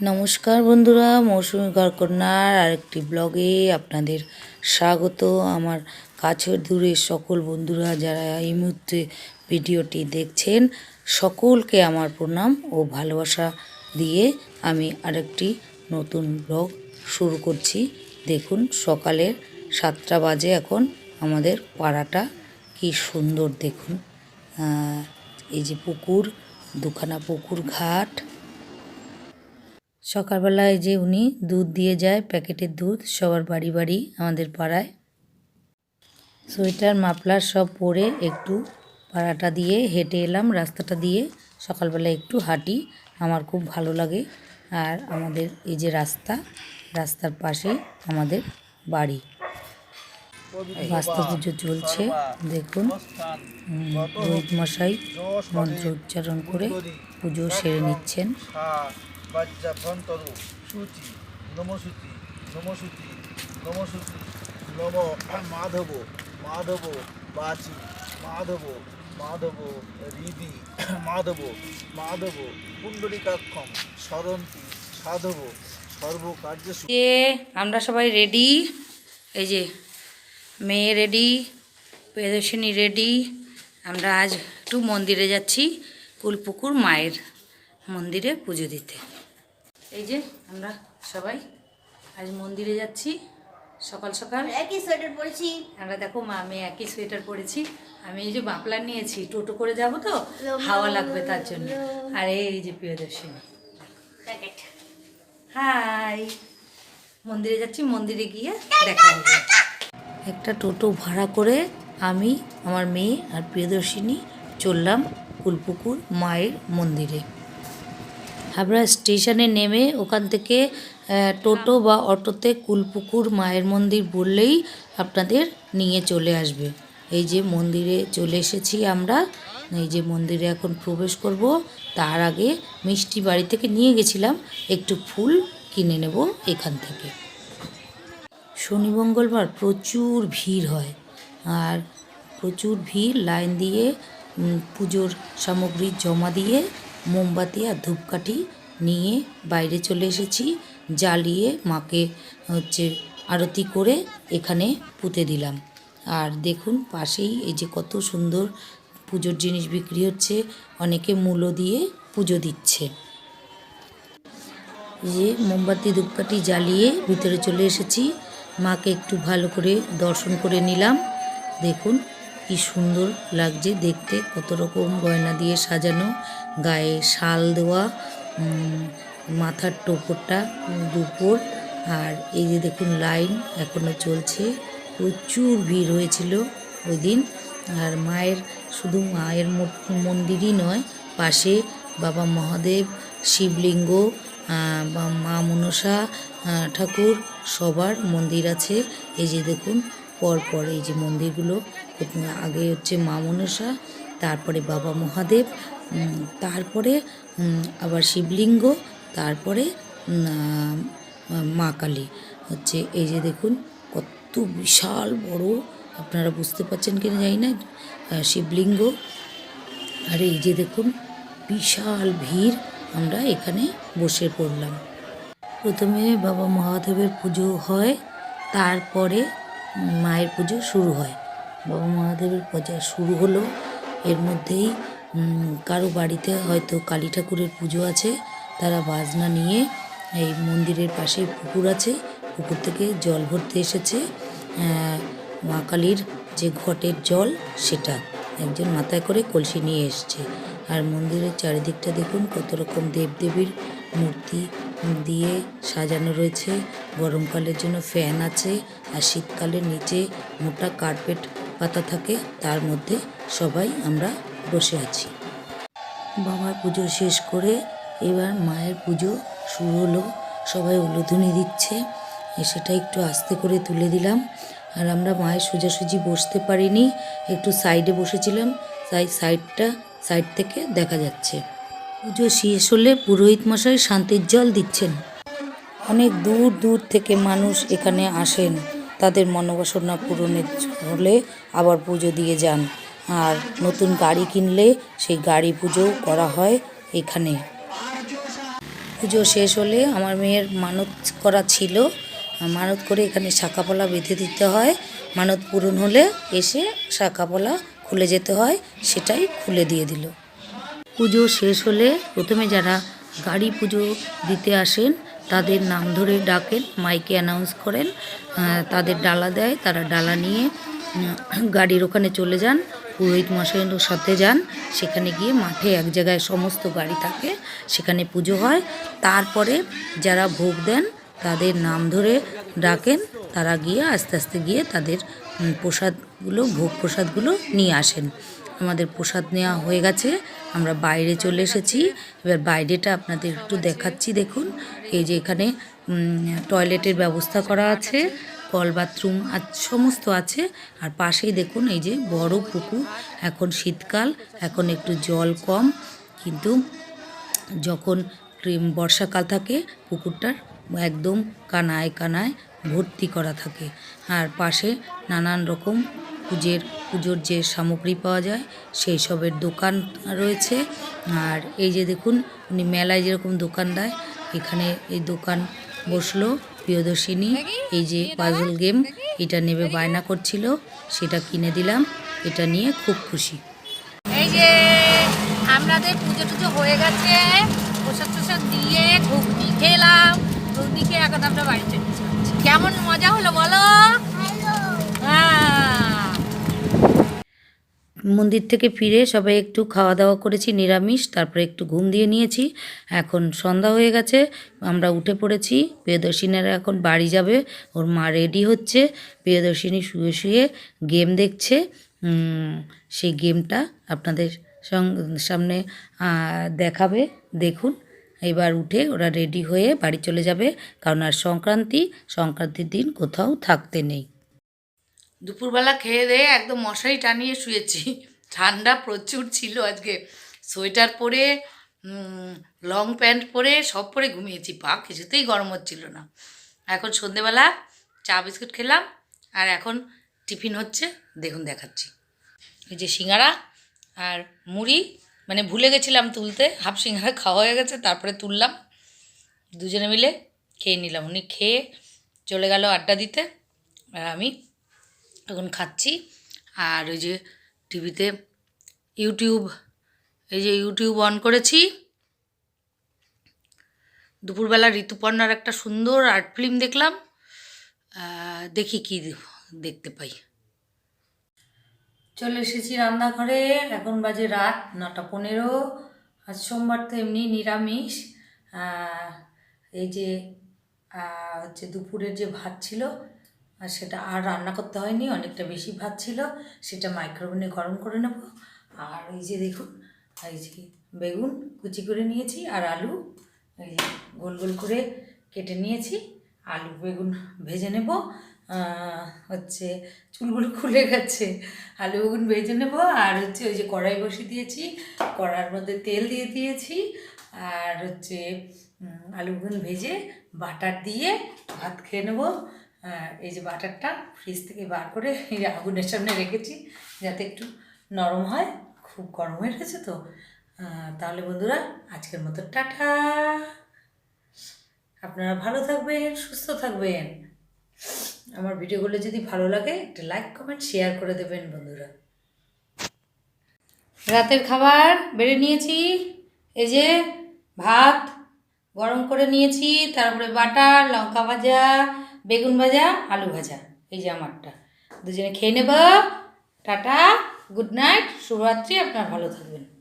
নমস্কার বন্ধুরা, মৌসুমি ঘরকন্যার আরেকটি ব্লগে আপনাদের স্বাগত। আমার কাছের দূরের সকল বন্ধুরা যারা এই মুহূর্তে ভিডিওটি দেখছেন, সকলকে আমার প্রণাম ও ভালোবাসা দিয়ে আমি আরেকটি নতুন ব্লগ শুরু করছি। দেখুন, সকালের সাতটা বাজে এখন আমাদের পাড়াটা কি সুন্দর দেখুন। এই যে পুকুর, দুখানা পুকুর ঘাট সকালবেলায় যে উনি দুধ দিয়ে যায়, প্যাকেটের দুধ, সবার বাড়ি বাড়ি আমাদের পাড়ায়। সোয়েটার, মাফলার সব পরে একটু পাড়াটা দিয়ে হেঁটে এলাম, রাস্তাটা দিয়ে। সকালবেলা একটু হাঁটি, আমার খুব ভালো লাগে। আর আমাদের এই যে রাস্তা, রাস্তার পাশেই আমাদের বাড়ি। বাস্তু পুজো চলছে, দেখুন। রোহিত মশাই মন্ত্র উচ্চারণ করে পুজো সেরে নিচ্ছেন। বাজ্যাভ্যন্তর সূচি নমসূচি নমসূচি নমসূচি নম, মাধব মাধব, বাচি, মাধব মাধব হৃদি মাধব মাধব, পুণ্ডরিকাক্ষম স্মরন্তি সাধব, সর্বকার্যসু যে আমরা সবাই রেডি এই যে, মেয়ে রেডি প্রিয়দর্শিনী রেডি আমরা আজ একটু মন্দিরে যাচ্ছি, কুলপুকুর মায়ের। মন্দিরে পুজো দিতে। এই যে আমরা সবাই আজ মন্দিরে যাচ্ছি সকাল সকাল। একই সোয়েটার পরেছি। আমরা দেখো মা আমি একই সোয়েটার পরেছি। আমি এই যে বাপলার নিয়েছি টোটো করে যাব তো হাওয়া লাগবে তার জন্য। আর এই যে প্রিয়দর্শিনী হাই। মন্দিরে যাচ্ছি মন্দিরে গিয়ে দেখা হবে। একটা টোটো ভাড়া করে আমি আমার মেয়ে আর প্রিয়দর্শিনী চললাম কুলপুকুর মায়ের মন্দিরে। হাবড়া স্টেশনে নেমে ওখান থেকে টোটো বা অটোতে কুলপুকুর, মায়ের মন্দির বললেই আপনাদের নিয়ে চলে আসবে। এই যে মন্দিরে চলে এসেছি আমরা, এই যে মন্দিরে এখন প্রবেশ করব, তার আগে মিষ্টি বাড়ি থেকে নিয়ে গেছিলাম, একটু ফুল কিনে নেব এখান থেকে। শনি মঙ্গলবার প্রচুর ভিড় হয়, আর প্রচুর ভিড়, লাইন দিয়ে পুজোর সামগ্রী জমা দিয়ে মোমবাতি আর ধূপকাঠি নিয়ে বাইরে চলে এসেছি। জ্বালিয়ে মাকে হচ্ছে আরতি করে এখানে পুঁতে দিলাম। আর দেখুন, পাশেই এই যে কত সুন্দর পুজোর জিনিস বিক্রি হচ্ছে, অনেকে মূল্য দিয়ে পুজো দিচ্ছে। যে মোমবাতি, ধূপকাঠি জ্বালিয়ে ভিতরে চলে এসেছি। মাকে একটু ভালো করে দর্শন করে নিলাম। দেখুন কি সুন্দর লাগছে দেখতে। কত রকম গয়না দিয়ে সাজানো, গায়ে শাল দেওয়া মাথার টোপরটা দুপুর। আর এই যে দেখুন লাইন, এখনও চলছে। প্রচুর ভিড় হয়েছিল ওই দিন আর মায়ের, শুধু মায়ের মন্দিরই নয়, পাশে বাবা মহাদেব, শিবলিঙ্গ মা মনসা ঠাকুর, সবার মন্দির আছে। এই যে দেখুন, পরপর এই যে মন্দিরগুলো আগে হচ্ছে মা মনসা, তারপরে বাবা মহাদেব তারপরে আবার শিবলিঙ্গ, তারপরে মা কালী। হচ্ছে এই যে দেখুন, কত বিশাল বড়, আপনারা বুঝতে পারছেন কিনা জানি না শিবলিঙ্গ। আর এই যে দেখুন, বিশাল ভিড় আমরা এখানে বসে পড়লাম। প্রথমে বাবা মহাদেবের পুজো হয়, তারপরে মায়ের পুজো শুরু হয়। বাবা মহাদেবের পূজা শুরু হলো। এর মধ্যেই কারও বাড়িতে হয়তো কালী ঠাকুরের পুজো আছে, তারা বাজনা নিয়ে এই মন্দিরের পাশে পুকুর আছে, পুকুর থেকে জল ভরতে এসেছে। মা কালীর যে ঘটের জল, সেটা একজন মাথায় করে কলসি নিয়ে এসছে। আর মন্দিরের চারিদিকটা দেখুন, কত রকম দেবদেবীর মূর্তি দিয়ে সাজানো রয়েছে। গরমকালের জন্য ফ্যান আছে, আর শীতকালের নিচে মোটা কার্পেট পাতা থাকে, তার মধ্যে সবাই আমরা বসে আছি। বাবার পুজো শেষ করে এবার মায়ের পুজো শুরু হলো। সবাই উলুধুনি দিচ্ছে সেটা একটু আস্তে করে তুলে দিলাম। আর আমরা মায়ের সোজাসুজি বসতে পারিনি, একটু সাইডে বসেছিলাম, তাই সাইডটা, সাইড থেকে দেখা যাচ্ছে। পুজো শেষ হলে পুরোহিত মশাই শান্তির জল দিচ্ছেন। অনেক দূর দূর থেকে মানুষ এখানে আসেন। তাদের মনোবাসনা পূরণের হলে আবার পুজো দিয়ে যান। আর নতুন গাড়ি কিনলে সেই গাড়ি পুজো করা হয় এখানে। পুজো শেষ হলে আমার মেয়ের মানত করা ছিল। মানত করে এখানে শাখাপলা বেঁধে দিতে হয়। মানত পূরণ হলে এসে শাখাপলা খুলে যেতে হয়, সেটাই খুলে দিয়ে দিল। পুজো শেষ হলে প্রথমে যারা গাড়ি পুজো দিতে আসেন তাদের নাম ধরে ডাকেন, মাইকে অ্যানাউন্স করেন তাদের ডালা দেয়, তারা ডালা নিয়ে গাড়ির ওখানে চলে যান, পুরোহিত মশাইয়ের সাথে যান, সেখানে গিয়ে মাঠে এক জায়গায় সমস্ত গাড়ি থাকে, সেখানে পুজো হয়, তারপরে যারা ভোগ দেন, তাদের নাম ধরে ডাকেন, তারা গিয়ে আস্তে আস্তে গিয়ে তাদের প্রসাদগুলো, ভোগ প্রসাদগুলো নিয়ে আসেন। আমাদের প্রসাদ নেওয়া হয়ে গেছে আমরা বাইরে চলে এসেছি। এবার বাইরেটা আপনাদের একটু দেখাচ্ছি, দেখুন। এই যে এখানে টয়লেটের ব্যবস্থা করা আছে, কল বাথরুম আর সমস্ত আছে। আর পাশেই দেখুন, এই যে বড় পুকুর। এখন শীতকাল, এখন একটু জল কম। কিন্তু যখন বর্ষাকাল থাকে, পুকুরটার একদম কানায় কানায় ভর্তি করা থাকে। আর পাশে নানান রকম পুজোর পুজোর যে সামগ্রী পাওয়া যায় সেই সবের দোকান রয়েছে। আর এই যে দেখুন উনি মেলায় যেরকম দোকান দেয় এখানে এই দোকান বসল প্রিয়দর্শিনী। এই যে পাজল গেম এটা নেবে বায়না করছিল সেটা কিনে দিলাম এটা নিয়ে খুব খুশি। এই যে আমাদের পুজো টুজো হয়ে গেছে প্রসাদ টসাদ দিয়ে ঘুগনি খেলাম ঘুগনি খেয়ে এখন আমরা বাড়িতে যাচ্ছি। কেমন মজা হলো বলো? হ্যাঁ। মন্দির থেকে ফিরে সবাই একটু খাওয়া দাওয়া করেছি, নিরামিষ, তারপরে একটু ঘুম দিয়ে নিয়েছি। এখন সন্ধ্যা হয়ে গেছে, আমরা উঠে পড়েছি। প্রিয়দর্শিনীরা এখন বাড়ি যাবে, ওর মা রেডি হচ্ছে। প্রিয়দর্শিনী শুয়ে শুয়ে গেম দেখছে। সেই গেমটা আপনাদের সামনে দেখাবে, দেখুন। এবার উঠে ওরা রেডি হয়ে বাড়ি চলে যাবে, কারণ আর সংক্রান্তি, সংক্রান্তির দিন কোথাও থাকতে নেই। দুপুরবেলা খেয়ে দিয়ে একদম মশারি টানিয়ে শুয়েছি। ঠান্ডা প্রচুর ছিল আজকে। সোয়েটার পরে লং প্যান্ট পরে সব পরে ঘুমিয়েছি। পা কিছুতেই গরম হচ্ছিল না। এখন সন্ধেবেলা চা বিস্কুট খেলাম আর এখন টিফিন হচ্ছে, দেখুন দেখাচ্ছি। এই যে সিঙ্গারা আর মুড়ি মানে ভুলে গেছিলাম তুলতে, হাফ সিঙ্গারা খাওয়া হয়ে গেছে, তারপরে তুললাম। দুজনে মিলে খেয়ে নিলাম। উনি খেয়ে চলে গেল আড্ডা দিতে আর আমি এখন খাচ্ছি। আর ওই যে টিভিতে ইউটিউব, এই যে ইউটিউব অন করেছি। দুপুরবেলা ঋতুপর্ণার একটা সুন্দর আর্ট ফিল্ম দেখলাম। দেখি কি দেখতে পাই। চলে এসেছি রান্নাঘরে। এখন বাজে রাত নটা পনেরো। আজ সোমবার তো এমনি নিরামিষ। এই যে হচ্ছে দুপুরের যে ভাত ছিল আর সেটা আর রান্না করতে হয়নি, অনেকটা বেশি ভাত ছিল, সেটা মাইক্রোওভেনে গরম করে নেব। আর এই যে দেখুন, এই যে বেগুন কুচি করে নিয়েছি আর আলু, এই যে গোল গোল করে কেটে নিয়েছি। আলু, বেগুন ভেজে নেব হচ্ছে চুলগুলো খুলে গেছে। আলু, বেগুন ভেজে নেব আর হচ্ছে ওই যে কড়াই বসিয়ে দিয়েছি, কড়ার মধ্যে তেল দিয়ে দিয়েছি আর হচ্ছে আলু, বেগুন ভেজে বাটার দিয়ে ভাত খেয়ে নেব। এই যে বাটারটা ফ্রিজ থেকে বার করে এই আগুনের সামনে রেখেছি, যাতে একটু নরম হয়, খুব গরম হয়ে গেছে তো। তাহলে বন্ধুরা, আজকের মতো টাটা। আপনারা ভালো থাকবেন, সুস্থ থাকবেন। আমার ভিডিওগুলো যদি ভালো লাগে, একটা লাইক কমেন্ট শেয়ার করে দেবেন বন্ধুরা। রাতের খাবার বেড়ে নিয়েছি, এই যে ভাত গরম করে নিয়েছি, তারপরে বাটার, লঙ্কা ভাজা বেগুন ভাজা, আলু ভাজা, এই যে আমারটা। দুজনে খেয়ে নেব। টাটা, গুড নাইট, শুভরাত্রি, আপনার ভালো থাকবেন।